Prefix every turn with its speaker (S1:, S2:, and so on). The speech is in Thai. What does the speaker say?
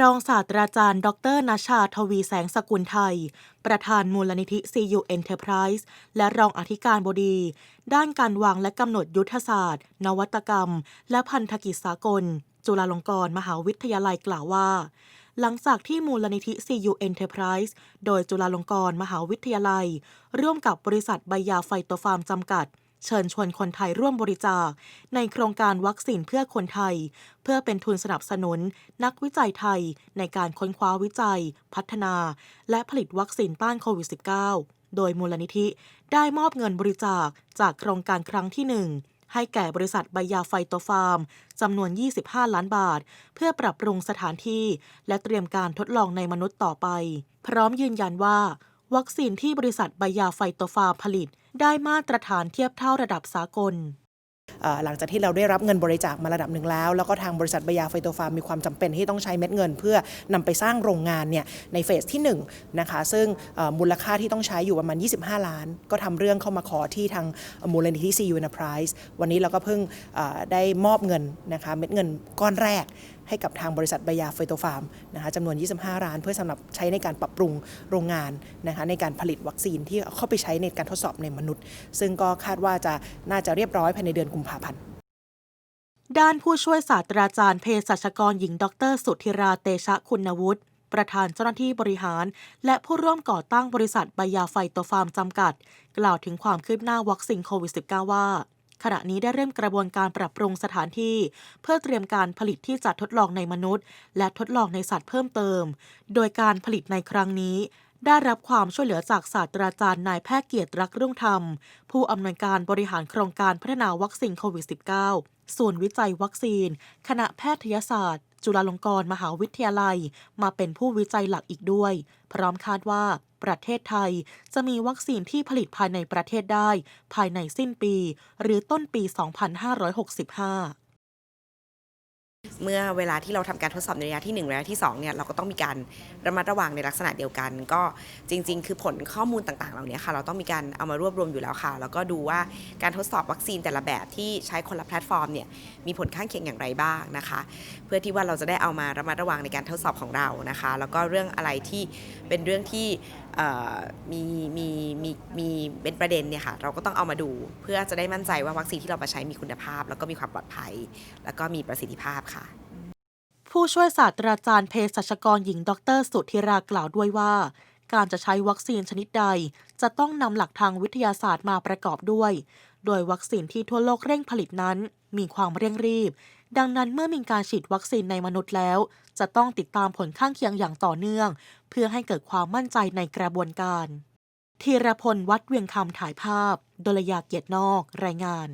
S1: รองศาสตราจารย์ ดรนชา ทวีแสงสกุลไทย ประธานมูลนิธิ CU Enterprise และรองอธิการบดี ด้านการวางและกำหนดยุทธศาสตร์ นวัตกรรม และพันธกิจสากล จุฬาลงกรณ์มหาวิทยาลัยกล่าวว่า หลังจากที่มูลนิธิ CU Enterprise โดยจุฬาลงกรณ์มหาวิทยาลัย ร่วมกับบริษัทใบยาไฟโตฟาร์มจำกัด เชิญชวนคนไทยร่วมบริจาค ในโครงการวัคซีนเพื่อคนไทย เพื่อเป็นทุนสนับสนุน นักวิจัยไทย ในการค้นคว้าวิจัย พัฒนา และผลิตวัคซีนต้านโควิด -19 โดยมูลนิธิได้มอบเงินบริจาคจากโครงการครั้งที่ 1 ให้แก่บริษัทใบยาไฟโตฟาร์มจำนวน 25 ล้านบาท เพื่อปรับปรุงสถานที่และเตรียมการทดลองในมนุษย์ต่อไป พร้อมยืนยันว่า วัคซีนที่บริษัทใบยาไฟโตฟาร์มผลิต ได้มาตรฐานเทียบเท่าระดับสากล
S2: หลังจากที่เราได้รับเงินบริจาคมาระดับหนึ่งแล้ว แล้วก็ทางบริษัทบยาไฟโตฟาร์มมีความจำเป็นที่ต้องใช้เม็ดเงิน เพื่อนำไปสร้างโรงงานเนี่ยในเฟสที่1นะคะซึ่งมูลค่าที่ต้องใช้อยู่ประมาณ 25 ล้าน ก็ทำเรื่องเข้ามาขอที่ทางมูลนิธิซีอูนีพรายส์วันนี้เราก็เพิ่งได้มอบเงินนะคะเม็ดเงินก้อนแรกให้กับทางบริษัทบายาไฟโตฟาร์มนะคะจำนวน 25ล้านเพื่อสำหรับใช้ในการปรับปรุงโรงงานนะคะในการผลิตวัคซีนที่เข้าไปใช้ในการทดสอบในมนุษย์ ซึ่งก็คาดว่าจะน่าจะเรียบร้อยภายในเดือนกุมภาพันธ์
S1: ด้านผู้ช่วยศาสตราจารย์เภสัชกรหญิง ดร สุธิราเตชะคุณวุฒิประธานเจ้าหน้าที่บริหาร และผู้ร่วมก่อตั้งบริษัทใบยาไฟโตฟาร์มจำกัด กล่าวถึงความคืบหน้าวัคซีนโควิด -19 ว่า ขณะนี้ได้เริ่มกระบวนการปรับปรุงสถานที่ เพื่อเตรียมการผลิตที่จะทดลองในมนุษย์ และทดลองในสัตว์เพิ่มเติม โดยการผลิตในครั้งนี้ ได้รับความช่วยเหลือจากศาสตราจารย์นายแพทย์เกียรติรักรุ่งธรรม ผู้อำนวยการบริหารโครงการพัฒนาวัคซีนโควิด -19 ส่วนวิจัยวัคซีน คณะแพทยศาสตร์ จุฬาลงกรณ์มหาวิทยาลัย มาเป็นผู้วิจัยหลักอีกด้วย พร้อมคาดว่าประเทศไทยจะมีวัคซีนที่ผลิตภายในประเทศได้ ภายในสิ้นปี หรือต้นปี 2565
S3: เมื่อเวลาที่เราทำการทดสอบในระยะที่1ระยะที่2เนี่ยเราก็ต้องมีการระมัดระวังในลักษณะเดียวกัน ก็จริง ๆ คือผลข้อมูลต่างๆ เหล่านี้ค่ะ เราต้องมีการเอามารวบรวมอยู่แล้วค่ะ แล้วก็ดูว่าการทดสอบวัคซีนแต่ละแบบที่ใช้คนละแพลตฟอร์มเนี่ยมีผลข้างเคียงอย่างไรบ้างนะคะ เพื่อที่ว่าเราจะได้เอามาระมัดระวังในการทดสอบของเรานะคะ แล้วก็เรื่องอะไรที่เป็นเรื่องที่ มีมีมีมีเป็นประเด็นเนี่ยค่ะเราก็ต้องเอามาดูเพื่อจะได้มั่นใจว่าวัคซีนที่เรามาใช้มีคุณภาพ แล้วก็มีความปลอดภัย แล้วก็มีประสิทธิภาพค่ะ
S1: ผู้ช่วยศาสตราจารย์เภสัชกรหญิง ดร สุธิรากล่าวด้วยว่า การจะใช้วัคซีนชนิดใด จะต้องนำหลักทางวิทยาศาสตร์มาประกอบด้วย โดยวัคซีนที่ทั่วโลกเร่งผลิตนั้น มีความเร่งรีบ ดังนั้นเมื่อมีการฉีดวัคซีนในมนุษย์แล้ว จะต้องติดตามผลข้างเคียงอย่างต่อเนื่อง เพื่อให้เกิดความมั่นใจในกระบวนการธีรพลวัดเวียงคำถ่ายภาพ ดลยาเกียรตินอก รายงาน